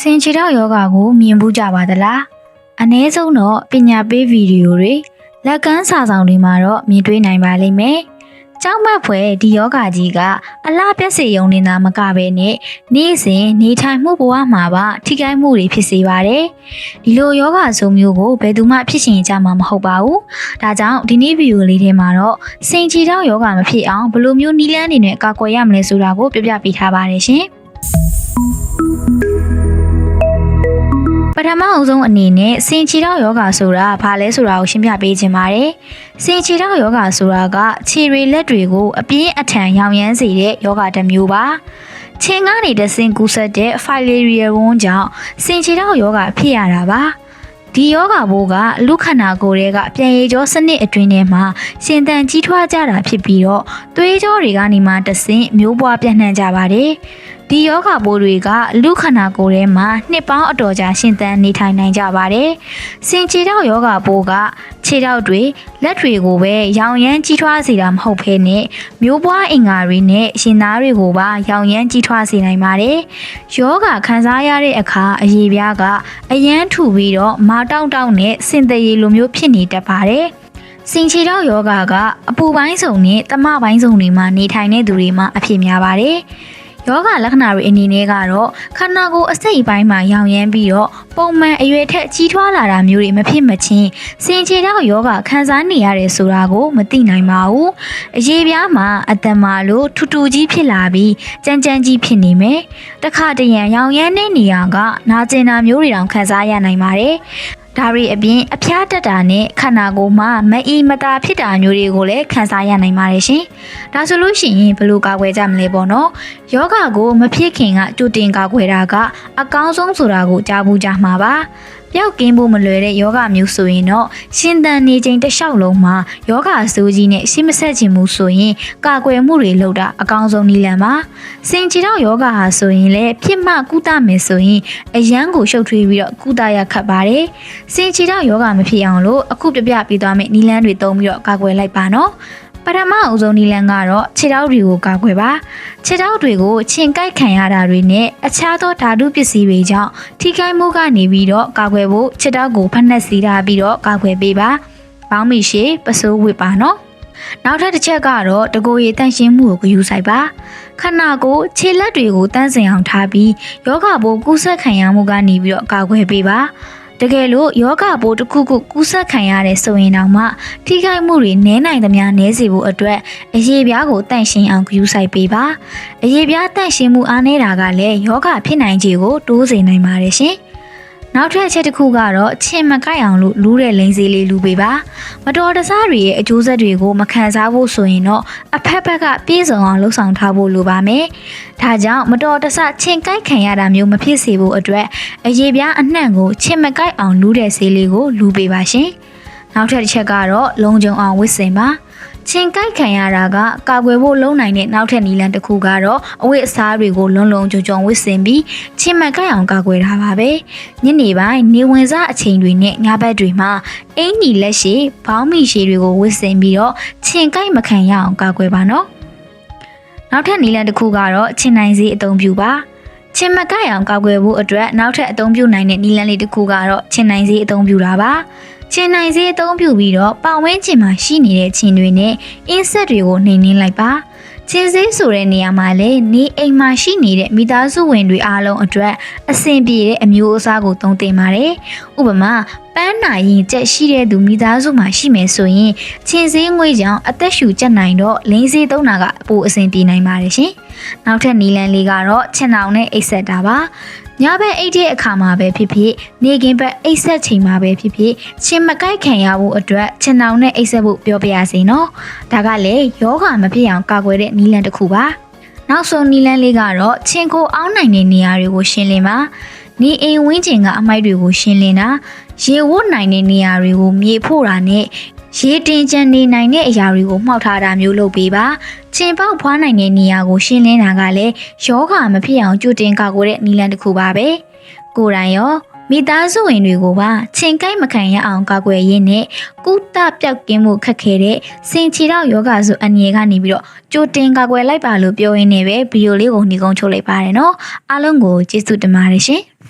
စင်ချီတော့ယောဂါကိုမြင်ဘူးကြပါသလားအ ਨੇ ဆုံးတော့ပညာပေးဗီဒီယိုတွေလက်ကမ်းစာဆောင်တွေမှာတော့မြင်တွေ့နိုင်ပါလိမ့်မယ်ကျောင်းမက်ဖွယ်ဒီယောဂါကြီးကအလားပြက်စေယုံနေတာမကပဲနဲ့နေ့စဉ်နေထိုင်မှုဘဝမှာပါထိခိုက်မှုတွေဖြစ်စေပါတယ်ဒီလိုယောဂါဆိုမျိုးကိုဘယ်သူမှဖြစ်ရှင်ကြမှာမဟုတ်ပါဘူးဒါကြောင့်ဒီနေ့ဗီဒီယိုလေးထဲမှာတော့စင်ချီတော့ယောဂါမဖြစ်အောင်ဘယ်လိုမျိုးနီးလန်းနေနဲ့ကာကွယ်ရမလဲဆိုတာကိုပြပြပေးထားပါတယ်ရှင် ပထမအဦးဆုံးအနေနဲ့စင်ချီတော့ယောဂါဆိုတာဘာလဲဆိုတာကိုရှင်းပြပေးခြင်းပါတယ်။စင်ချီတော့ယောဂါဆိုတာကခြေတွေလက်တွေကိုအပြင်းအထန်ရောင်ရမ်းစေတဲ့ယောဂါတစ်မျိုးပါ။ခြေငါးနေတဲ့စင်ကူးဆက်တဲ့ filaria ဝန်းကြောင့်စင်ချီတော့ယောဂါဖြစ်ရတာပါ။ဒီယောဂါဘိုးကလူခန္ဓာကိုယ်ရဲ့ကပြန်ရည်ကြောစနစ်အတွင်းထဲမှာရှင်သန်ကြီးထွားကြတာဖြစ်ပြီးတော့သွေးကြောတွေကနေမှတဆင့်မျိုးပွားပြန့်နှံ့ကြပါတယ်။ ဒီယောဂဘိုးတွေကလူခန္ဓာကိုယ်ထဲမှာနှစ်ပေါင်းအတော်ကြာရှင်သန်နေထိုင်နိုင်ကြပါတယ်။စင်ခြေထောက်ယောဂဘိုးကခြေထောက်တွေလက်တွေကိုပဲရောင်ရမ်းကြီးထွားစေတာမဟုတ်ဘဲနဲ့မျိုးပွားအင်္ဂါတွေနဲ့ရှင်သားတွေကိုပါရောင်ရမ်းကြီးထွားစေနိုင်ပါတယ်။ယောဂခံစားရတဲ့အခါအရေပြားကအယမ်းထူပြီးတော့မာတောင့်တောင့်နဲ့စင်တရေလိုမျိုးဖြစ်နေတတ်ပါတယ်။စင်ချီတော့ယောဂကအပူပိုင်းစုံနဲ့တမပိုင်းစုံတွေမှာနေထိုင်တဲ့သူတွေမှာအဖြစ်များပါတယ်။ ယောဂလက္ခဏာတွေအနေနဲ့ကတော့ခန္ဓာကိုယ်အစိတ်အပိုင်းမှာရောင်ရမ်းပြီးတော့ပုံမှန်အရွယ်ထက်ကြီးထွားလာတာမျိုးတွေမဖြစ်မချင်းစင်ချေတော့ယောဂခံစားနေရတယ်ဆိုတာကိုမသိနိုင်ပါဘူး။အရေးပြားမှာအတမာလို့ထူထူကြီးဖြစ်လာပြီးကြမ်းကြမ်းကြီးဖြစ်နေမယ်။တခါတရံရောင်ရမ်းတဲ့နေရာကနာကျင်တာမျိုးတွေတောင်ခံစားရနိုင်ပါတယ်။ ဒါရီအပြင်အဖျားတက်တာနဲ့ခန္ဓာကိုယ်မှာမအီမတာဖြစ်တာမျိုးတွေကိုလည်းခံစားရနိုင်ပါတယ်ရှင်။ဒါဆိုလို့ရှိရင်ဘယ်လိုကာကွယ်ကြမလဲပေါ့နော်။ယောဂကိုမဖြစ်ခင်ကကြိုတင်ကာကွယ်တာကအကောင်းဆုံးဆိုတာကိုကြားဘူးကြမှာပါ။ ပျောက်ကင်းဖို့မလွယ်တဲ့ယောဂမျိုးဆိုရင်တော့ရှင်သန်နေချိန်တစ်လျှောက်လုံးမှာယောဂဆိုးကြီးနဲ့ရှင်းမဆက်ခြင်းမှုဆိုရင်ကာကွယ်မှုတွေလုပ်တာအကောင်းဆုံးနည်းလမ်းပါ။စင်ချီတော့ယောဂဟာဆိုရင်လည်းဖြစ်မှကုသမယ်ဆိုရင်အရန်ကိုရှုပ်ထွေးပြီးတော့ကုသရခတ်ပါတယ်။စင်ချီတော့ယောဂမဖြစ်အောင်လို့အခုပြပြပေးသွားမယ့်နည်းလမ်းတွေသုံးပြီးတော့ကာကွယ်လိုက်ပါနော်။ ပထမအဦးဆုံးနည်းလမ်းကတော့ခြေထောက်တွေကိုကာကွယ်ပါခြေထောက်တွေကိုချင်းကိုက်ခံရတာတွေနဲ့အခြားသောဓာတုပစ္စည်းတွေကြောင့်ထိခိုက်မှုကနေပြီးတော့ကာကွယ်ဖို့ခြေထောက်ကိုဖက်နှက်စီထားပြီးတော့ကာကွယ်ပေးပါပေါင်းမိရှိပစိုးဝစ်ပါနော်နောက်ထပ်တစ်ချက်ကတော့တကိုယ်ရည်တန့်ရှင်းမှုကိုဂရုစိုက်ပါခန္ဓာကိုယ်ခြေလက်တွေကိုတန့်စင်အောင်ထားပြီးယောဂဘိုးကူးဆက်ခံရမှုကနေပြီးတော့ကာကွယ်ပေးပါ တကယ်လို့ယောဂပိုးတစ်ခုခုကူးဆက်ခံရတဲ့ဆိုရင်တော့မှထိခိုက်မှုတွေနည်းနိုင်သမျှနည်းစေဖို့အတွက်အရေးပြားကိုတန့်ရှင်းအောင်ဂရုစိုက်ပေးပါအရေးပြားတန့်ရှင်းမှုအားနည်းတာကလည်းယောဂဖြစ်နိုင်ခြေကိုတိုးစေနိုင်ပါတယ်ရှင် နောက်ထပ်အချက်တစ်ခုကတော့ချင်းမကိုက်အောင်လို့လူးတဲ့လိန်စေးလေးလူပေးပါမတော်တဆတွေရဲ့အကျိုးဆက်တွေကိုမခံစားဖို့ဆိုရင်တော့အဖက်ဖက်ကပြေဆုံးအောင်လှုပ်ဆောင်ထားဖို့လိုပါမယ်ဒါကြောင့်မတော်တဆချင်းကိုက်ခံရတာမျိုးမဖြစ်စေဖို့အတွက်အရေးပြားအနှံ့ကိုချင်းမကိုက်အောင်လူးတဲ့ဆေးလေးကိုလူပေးပါရှင်နောက်ထပ်တစ်ချက်ကတော့လုံခြုံအောင်ဝစ်စင်ပါ ချင်းကိုက်ခံရတာကကာကွယ်ဖို့လုံနိုင်တဲ့နောက်ထပ်နည်းလမ်းတစ်ခုကတော့အဝတ်အစားတွေကိုလုံလုံကြုံကြုံဝတ်ဆင်ပြီးချင်းမကိုက်အောင်ကာကွယ်ထားပါပဲညနေပိုင်းနေဝင်စားအချိန်တွေနဲ့ညဘက်တွေမှာအင်ကြီးလက်ရှိဘောင်းမီရှည်တွေကိုဝတ်ဆင်ပြီးတော့ချင်းကိုက်မခံရအောင်ကာကွယ်ပါနော်နောက်ထပ်နည်းလမ်းတစ်ခုကတော့ချင်းနိုင်စေးအသုံးပြုပါချင်းမကိုက်အောင်ကာကွယ်ဖို့အတွက်နောက်ထပ်အသုံးပြုနိုင်တဲ့နည်းလမ်းလေးတစ်ခုကတော့ချင်းနိုင်စေးအသုံးပြုတာပါ ချင်းနိုင်စေးအသုံးပြုပြီးတော့ပတ်ဝန်းကျင်မှာရှိနေတဲ့ချင်းတွေနဲ့အင်းဆက်တွေကိုနှိမ်နှင်းလိုက်ပါချင်းစေးဆိုတဲ့နေရာမှာလည်းနေအိမ်မှာရှိနေတဲ့မိသားစုဝင်တွေအားလုံးအတွက်အဆင်ပြေတဲ့အမျိုးအစားကိုသုံးသင်ပါတယ်။ဥပမာပန်းနာရင်ကြက်ရှိတဲ့သူမိသားစုမှာရှိမယ်ဆိုရင်ချင်းစေးငွေကြောင့်အသက်ရှူကျက်နိုင်တော့လင်းစေးသုံးတာကအပိုအဆင်ပြေနိုင်ပါတယ်ရှင်။နောက်ထပ်နီလန်လေးကတော့ချင်အောင်နဲ့အိတ်ဆက်တာပါ။ ညဘက်အိတ်တဲ့အခါမှာပဲဖြစ်ဖြစ်နေကင်းဘက်အိတ်ဆက်ချိန်မှာပဲဖြစ်ဖြစ်ချင်းမကိုက်ခံရဖို့အတွက်ချင်အောင်နဲ့အိတ်ဆက်ဖို့ပြောပြရစီနော်ဒါကလည်းယောဂမဖြစ်အောင်ကာကွယ်တဲ့နည်းလမ်းတစ်ခုပါနောက်ဆုံးနည်းလမ်းလေးကတော့ချင်းကိုအောင်းနိုင်တဲ့နေရာတွေကိုရှင်းလင်းပါနေအိမ်ဝင်းကျင်ကအမိုက်တွေကိုရှင်းလင်းတာရေဝတ်နိုင်တဲ့နေရာတွေကိုမြေဖို့တာနဲ့ ရေတင်ကြံနေနိုင်တဲ့အရာတွေကိုမှောက်ထားတာမျိုးလုပ်ပေးပါချင်ပေါက်ဖွားနိုင်တဲ့နေရာကိုရှင်းလင်းတာကလည်းယောဂမဖြစ်အောင်ကြိုတင်ကာကွယ်တဲ့နည်းလမ်းတစ်ခုပါပဲကိုယ်တိုင်ရောမိသားစုဝင်တွေကိုပါချင်းကိုက်မခံရအောင်ကာကွယ်ရင်းနဲ့ကုသပြောက်ကင်းမှုခက်ခဲတဲ့စင်ချီတော့ယောဂဆိုအနေကနေပြီးတော့ကြိုတင်ကာကွယ်လိုက်ပါလို့ပြောရင်းနဲ့ပဲဗီဒီယိုလေးကိုနှီးကုန်းချုပ်လိုက်ပါတယ်နော်အားလုံးကိုကျေးဇူးတင်ပါတယ်ရှင်